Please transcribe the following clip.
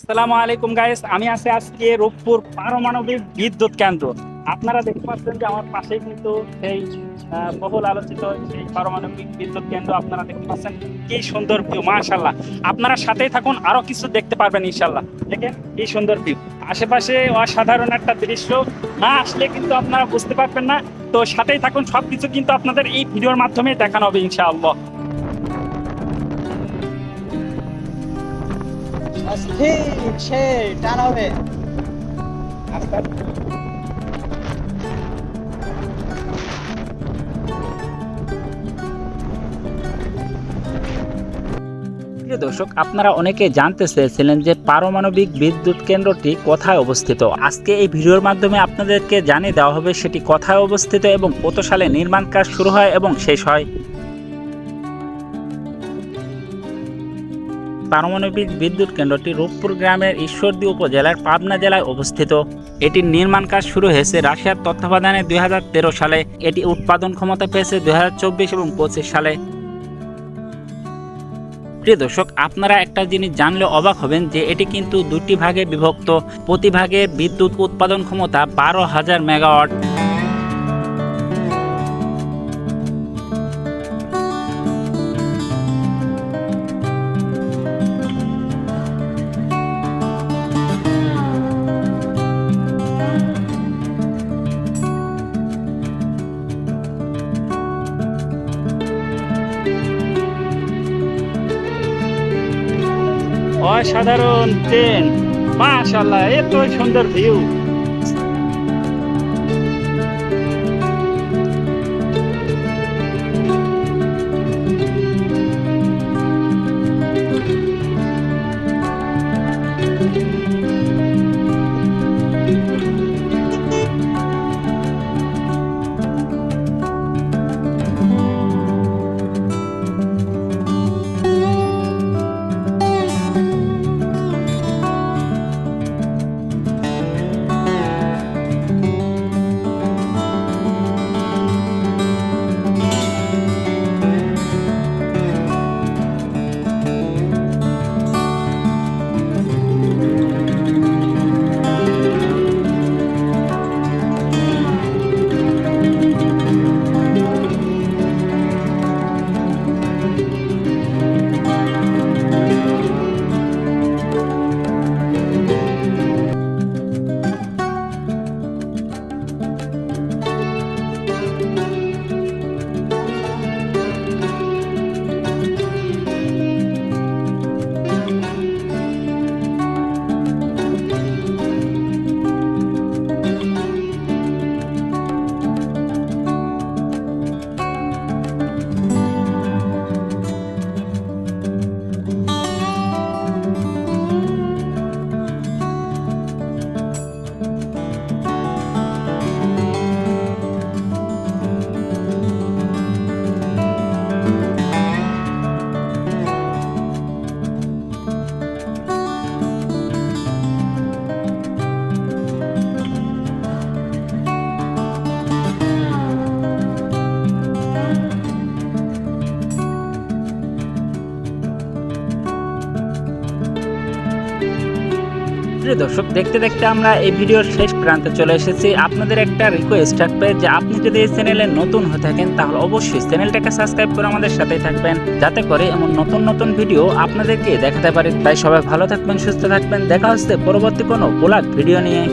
আসসালামু আলাইকুম গাইস আমি আছি আজকে রূপপুর পারমাণবিক বিদ্যুৎ কেন্দ্র। আপনারা দেখতে পাচ্ছেন যে আমার পাশেই কিন্তু সেই বহুল আলোচিত সেই পারমাণবিক বিদ্যুৎ কেন্দ্র আপনারা দেখতে পাচ্ছেন। কি সুন্দর ভিউ মাশাল্লাহ আপনারা সাথেই থাকুন, আরও কিছু দেখতে পারবেন ইনশাল্লাহ দেখেন, কি সুন্দর ভিউ আশেপাশে অসাধারণ একটা দৃশ্য। না আসলে কিন্তু আপনারা বুঝতে পারবেন না। তো সাথেই থাকুন, সবকিছু কিন্তু আপনাদের এই ভিডিওর মাধ্যমে দেখানো হবে, ইনশাআল্লাহ। অস্থির হবে দর্শক, আপনারা অনেকে জানতে চেয়েছিলেন যে পারমাণবিক বিদ্যুৎ কেন্দ্রটি কোথায় অবস্থিত। আজকে এই ভিডিওর মাধ্যমে আপনাদেরকে জানিয়ে দেওয়া হবে সেটি কোথায় অবস্থিত এবং কত সালে নির্মাণ কাজ শুরু হয় এবং শেষ হয়। পারমাণবিক বিদ্যুৎ কেন্দ্রটি রূপপুর গ্রামের ঈশ্বরদী উপজেলার পাবনা জেলায় অবস্থিত। এটির নির্মাণ কাজ শুরু হয়েছে রাশিয়ার তত্ত্বাবধানে দু হাজার তেরো সালে। এটি উৎপাদন ক্ষমতা পেয়েছে দুই হাজার চব্বিশ এবং পঁচিশ সালে। প্রিয় দর্শক, আপনারা একটা জিনিস জানলে অবাক হবেন যে এটি কিন্তু দুটি ভাগে বিভক্ত। প্রতি ভাগে বিদ্যুৎ উৎপাদন ক্ষমতা বারো হাজার মেগাওয়াট। অসাধারণ ট্রেন। মাশাল্লাহ এত সুন্দর ভিউ প্রিয় দর্শক, দেখতে দেখতে আমরা এই ভিডিওর শেষ প্রান্তে চলে এসেছি। আপনাদের একটা রিকোয়েস্ট থাকবে যে আপনি যদি এই চ্যানেলে নতুন হয়ে থাকেন, তাহলে অবশ্যই চ্যানেলটাকে সাবস্ক্রাইব করে আমাদের সাথেই থাকবেন। যাতে করে এমন নতুন নতুন ভিডিও আপনাদেরকে দেখাতে পারি। তাই সবাই ভালো থাকবেন, সুস্থ থাকবেন। দেখা হচ্ছে পরবর্তী কোনো ব্লগ ভিডিও নিয়ে।